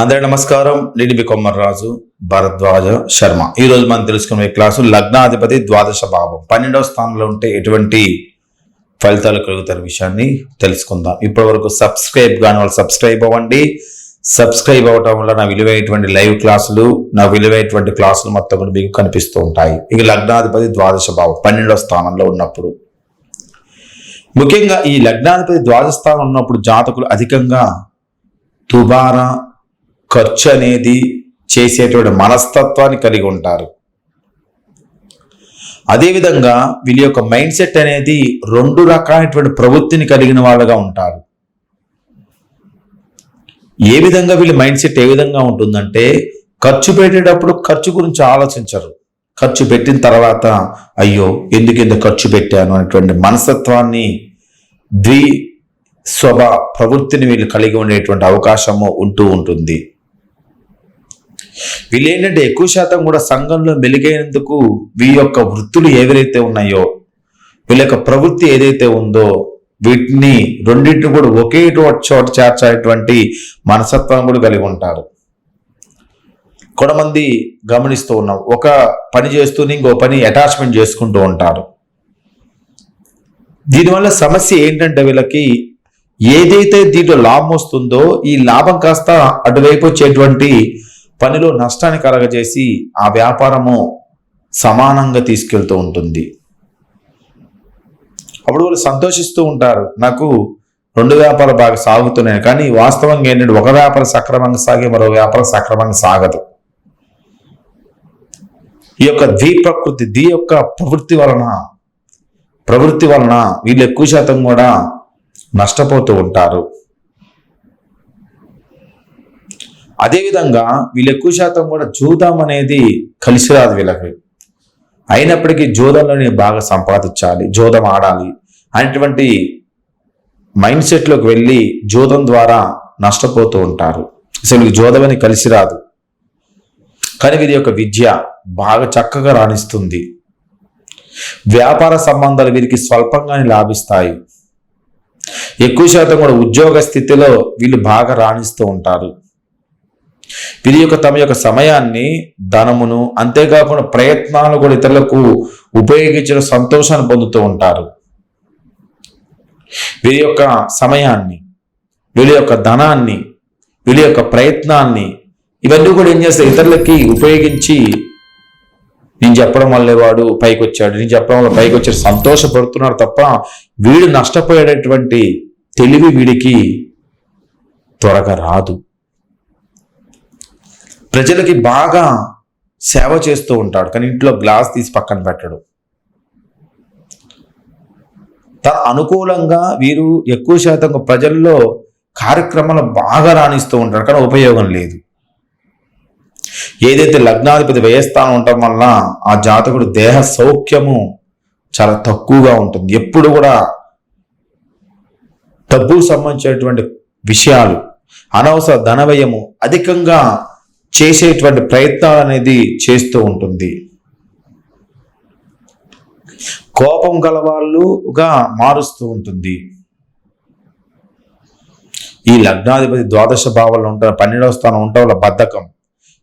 అందరి నమస్కారం. నేను మీ కొమ్మర్రాజు భరద్వాజ శర్మ. ఈ రోజు మనం తెలుసుకునే క్లాసు లగ్నాధిపతి ద్వాదశ భావం. పన్నెండవ స్థానంలో ఉంటే ఎటువంటి ఫలితాలు కలుగుతారు విషయాన్ని తెలుసుకుందాం. ఇప్పటి వరకు సబ్స్క్రైబ్ కాని వాళ్ళు సబ్స్క్రైబ్ అవ్వండి. సబ్స్క్రైబ్ అవ్వటం వల్ల నా విలువైనటువంటి లైవ్ క్లాసులు నా విలువైనటువంటి క్లాసులు మొత్తం కూడా మీకు కనిపిస్తూ ఉంటాయి. ఇక లగ్నాధిపతి ద్వాదశ భావం పన్నెండవ స్థానంలో ఉన్నప్పుడు. ముఖ్యంగా ఈ లగ్నాధిపతి ద్వాదశ స్థానం ఉన్నప్పుడు జాతకులు అధికంగా దుబారా ఖర్చు అనేది చేసేటువంటి మనస్తత్వాన్ని కలిగి ఉంటారు. అదేవిధంగా వీళ్ళ యొక్క మైండ్ సెట్ అనేది రెండు రకాలైనటువంటి ప్రవృత్తిని కలిగిన వాళ్ళుగా ఉంటారు. ఏ విధంగా వీళ్ళ మైండ్ సెట్ ఏ విధంగా ఉంటుందంటే ఖర్చు పెట్టేటప్పుడు ఖర్చు గురించి ఆలోచించరు. ఖర్చు పెట్టిన తర్వాత అయ్యో ఎందుకు ఇంత ఖర్చు పెట్టాను అనేటువంటి మనస్తత్వాన్ని ద్వి స్వభ ప్రవృత్తిని వీళ్ళు కలిగి ఉండేటువంటి అవకాశము ఉంటూ ఉంటుంది. వీళ్ళేంటంటే ఎక్కువ శాతం కూడా సంఘంలో మెలిగైనందుకు వీ యొక్క వృత్తులు ఏవైతే ఉన్నాయో వీళ్ళ యొక్క ప్రవృత్తి ఏదైతే ఉందో వీటిని రెండింటిని కూడా ఒకే చోట చేర్చేటువంటి మనసత్వం కూడా కలిగి ఉంటారు. కొంతమంది గమనిస్తూ ఉన్నాం. ఒక పని చేస్తూనే ఇంకో పని అటాచ్మెంట్ చేసుకుంటూ ఉంటారు. దీనివల్ల సమస్య ఏంటంటే వీళ్ళకి ఏదైతే దీంట్లో లాభం వస్తుందో ఈ లాభం కాస్త అటువైపు వచ్చేటువంటి పనిలో నష్టాన్ని కలగజేసి ఆ వ్యాపారము సమానంగా తీసుకెళ్తూ ఉంటుంది. అప్పుడు వాళ్ళు సంతోషిస్తూ ఉంటారు. నాకు రెండు వ్యాపారాలు బాగా సాగుతున్నాయి. కానీ వాస్తవంగా ఏంటంటే ఒక వ్యాపారం సక్రమంగా సాగి మరో వ్యాపారం సక్రమంగా సాగదు. ఈ యొక్క ద్వి ప్రకృతి ది యొక్క ప్రవృత్తి వలన ప్రవృత్తి వలన వీళ్ళు ఎక్కువ శాతం కూడా నష్టపోతూ ఉంటారు. అదేవిధంగా వీళ్ళు ఎక్కువ శాతం కూడా జూదం అనేది కలిసి రాదు వీళ్ళకి. అయినప్పటికీ జోదంలోనే బాగా సంపాదించాలి జోదం ఆడాలి అనేటువంటి మైండ్ సెట్లోకి వెళ్ళి జోదం ద్వారా నష్టపోతూ ఉంటారు. అసలు వీళ్ళకి అని కలిసి రాదు. కానీ వీరి యొక్క విద్య బాగా చక్కగా రాణిస్తుంది. వ్యాపార సంబంధాలు వీరికి స్వల్పంగానే లాభిస్తాయి. ఎక్కువ శాతం కూడా ఉద్యోగ స్థితిలో వీళ్ళు బాగా రాణిస్తూ ఉంటారు. వీరి యొక్క తమ యొక్క సమయాన్ని ధనమును అంతేకాకుండా ప్రయత్నాలు కూడా ఇతరులకు ఉపయోగించిన సంతోషాన్ని పొందుతూ ఉంటారు. వీరి యొక్క సమయాన్ని వీరి యొక్క ధనాన్ని వీరి యొక్క ప్రయత్నాన్ని ఇవన్నీ కూడా ఏం చేస్తాయి? ఇతరులకి ఉపయోగించి నేను చెప్పడం వల్లే వాడు పైకి వచ్చాడు నేను చెప్పడం వల్ల పైకి వచ్చాడు సంతోషపడుతున్నారు తప్ప వీడు నష్టపోయేటటువంటి తెలివి వీడికి త్వరగా రాదు. ప్రజలకి బాగా సేవ చేస్తూ ఉంటాడు. కానీ ఇంట్లో గ్లాస్ తీసి పక్కన పెట్టడు. తన అనుకూలంగా వీరు ఎక్కువ శాతం ప్రజల్లో కార్యక్రమాలు బాగా రాణిస్తూ ఉంటారు. కానీ ఉపయోగం లేదు. ఏదైతే లగ్నాధిపతి వ్యయస్థానం ఉండటం వల్ల ఆ జాతకుడు దేహ సౌఖ్యము చాలా తక్కువగా ఉంటుంది. ఎప్పుడు కూడా డబ్బుకు సంబంధించినటువంటి విషయాలు అనవసర ధనవ్యయము అధికంగా చేసేటువంటి ప్రయత్నాలు అనేది చేస్తూ ఉంటుంది. కోపం గలవాళ్ళుగా మారుస్తూ ఉంటుంది. ఈ లగ్నాధిపతి ద్వాదశ భావాలు ఉంటారు పన్నెండవ స్థానం ఉండటం వల్ల బద్ధకం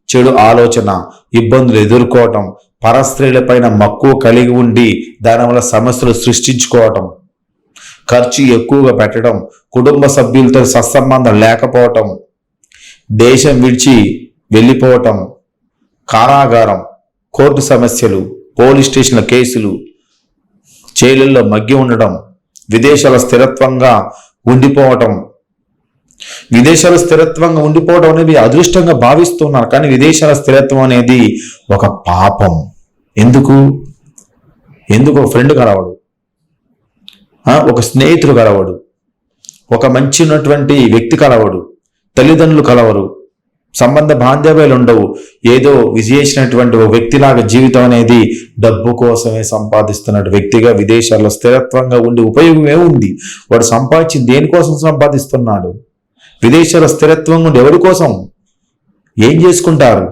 చెడు ఆలోచన ఇబ్బందులు ఎదుర్కోవటం పరస్త్రీలపైన మక్కువ కలిగి ఉండి దానివల్ల సమస్యలు సృష్టించుకోవటం ఖర్చు ఎక్కువగా పెట్టడం కుటుంబ సభ్యులతో సత్సంబంధం లేకపోవటం దేశం విడిచి వెళ్ళిపోవటం కారాగారం కోర్టు సమస్యలు పోలీస్ స్టేషన్ల కేసులు జైలుల్లో మగ్గి ఉండడం విదేశాల స్థిరత్వంగా ఉండిపోవటం. విదేశాల స్థిరత్వంగా ఉండిపోవడం అనేది అదృష్టంగా భావిస్తున్నారు కానీ విదేశాల స్థిరత్వం అనేది ఒక పాపం. ఎందుకు? ఎందుకు ఒక ఫ్రెండ్ కలవడు? ఒక స్నేహితుడు కలవడు. ఒక మంచి ఉన్నటువంటి వ్యక్తి కలవడు. తల్లిదండ్రులు కలవరు. సంబంధ బాంధవ్యాలు ఉండవు. ఏదో విజయించినటువంటి ఒక వ్యక్తిలాగా జీవితం అనేది డబ్బు కోసమే సంపాదిస్తున్న వ్యక్తిగా విదేశాల్లో స్థిరత్వంగా ఉండి ఉపయోగమే ఉంది. వాడు సంపాదించి దేనికోసం సంపాదిస్తున్నాడు? విదేశాల స్థిరత్వం ఉండి ఎవరి కోసం? ఏం చేసుకుంటారు?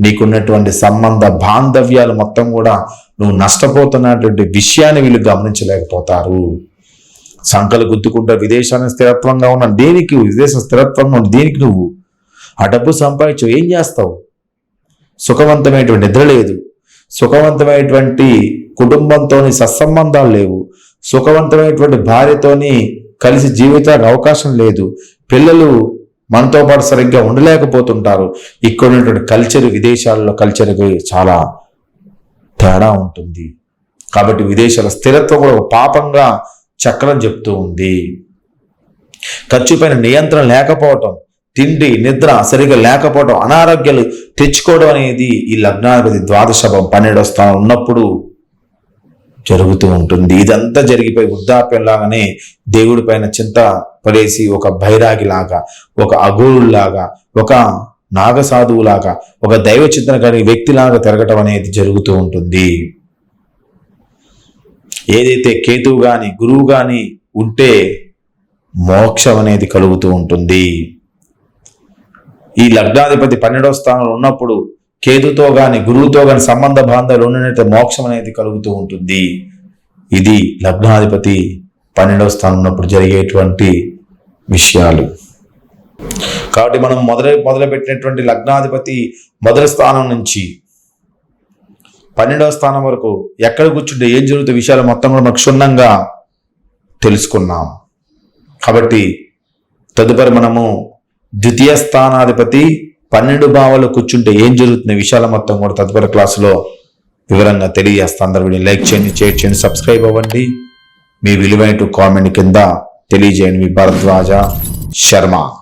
నీకున్నటువంటి సంబంధ బాంధవ్యాలు మొత్తం కూడా నువ్వు నష్టపోతున్నటువంటి విషయాన్ని వీళ్ళు గమనించలేకపోతారు. సంకలు గుద్దుకుంటా విదేశాన్ని స్థిరత్వంగా ఉన్న దేనికి? విదేశ స్థిరత్వంగా ఉన్న దేనికి నువ్వు? ఆ డబ్బు సంపాదించు ఏం చేస్తావు? సుఖవంతమైనటువంటి నిద్ర లేదు. సుఖవంతమైనటువంటి కుటుంబంతోని సత్సంబంధాలు లేవు. సుఖవంతమైనటువంటి భార్యతోని కలిసి జీవితానికి అవకాశం లేదు. పిల్లలు మనతో పాటు సరిగ్గా ఉండలేకపోతుంటారు. ఇక్కడ ఉన్నటువంటి కల్చర్ విదేశాల్లో కల్చర్కి చాలా తేడా ఉంటుంది. కాబట్టి విదేశాల స్థిరత్వం కూడా ఒక పాపంగా చక్రం చెప్తూ ఉంది. ఖర్చుపైన నియంత్రణ లేకపోవటం తిండి నిద్ర సరిగా లేకపోవడం అనారోగ్యాలు తెచ్చుకోవడం అనేది ఈ లగ్నాధిపతి ద్వాదశభం పన్నెండో స్థానం ఉన్నప్పుడు జరుగుతూ ఉంటుంది. ఇదంతా జరిగిపోయి వృద్ధాప్యంలాగానే దేవుడి పైన చింత పడేసి ఒక బైరాగిలాగా ఒక అఘోరులాగా ఒక నాగసాధువులాగా ఒక దైవ చింతన కలిగి వ్యక్తిలాగా తిరగటం అనేది జరుగుతూ ఉంటుంది. ఏదైతే కేతువు కానీ గురువు కానీ ఉంటే మోక్షం అనేది కలుగుతూ ఉంటుంది. ఈ లగ్నాధిపతి పన్నెండవ స్థానంలో ఉన్నప్పుడు కేతుతో గాని గురువుతో గాని సంబంధ బాంధాలు ఉన్నట్టు మోక్షం అనేది కలుగుతూ ఉంటుంది. ఇది లగ్నాధిపతి పన్నెండవ స్థానం ఉన్నప్పుడు జరిగేటువంటి విషయాలు. కాబట్టి మనం మొదలు మొదలుపెట్టినటువంటి లగ్నాధిపతి మొదటి స్థానం నుంచి పన్నెండవ స్థానం వరకు ఎక్కడ కూర్చుంటే ఏం జరుగుతుంది విషయాలు మొత్తం కూడా మనకు క్షుణ్ణంగా తెలుసుకున్నాం. కాబట్టి తదుపరి మనము ద్వితీయ స్థానాధిపతి పన్నెండు భావాలు కూర్చుంటే ఏం జరుగుతుంది? విషయాల మొత్తం కూడా తదుపరి క్లాసులో వివరంగా తెలియజేస్తాను అందరూ లైక్ చేయండి షేర్ చేయండి సబ్స్క్రైబ్ అవ్వండి. మీ విలువైన కామెంట్ కింద తెలియజేయండి మీ భరద్వాజ శర్మ.